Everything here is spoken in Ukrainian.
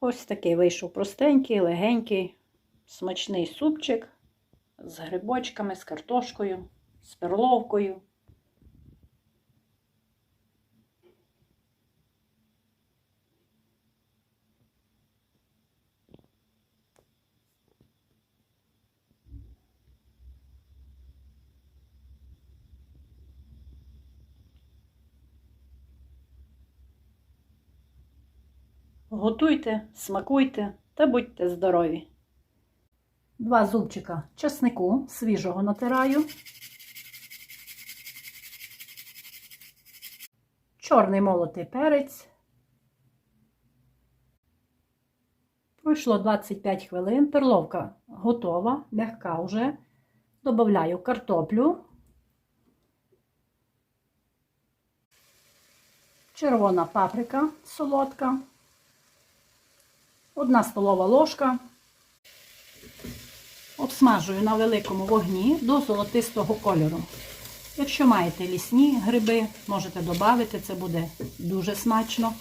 Ось такий вийшов простенький, легенький, смачний супчик з грибочками, з картошкою, з перловкою. Готуйте, смакуйте та будьте здорові. Два зубчика чеснику свіжого натираю. Чорний молотий перець. Пройшло 25 хвилин. Перловка готова, м'яка вже. Добавляю картоплю. Червона паприка солодка. Одна столова ложка. Обсмажую на великому вогні до золотистого кольору. Якщо маєте лісні гриби, можете додати, це буде дуже смачно.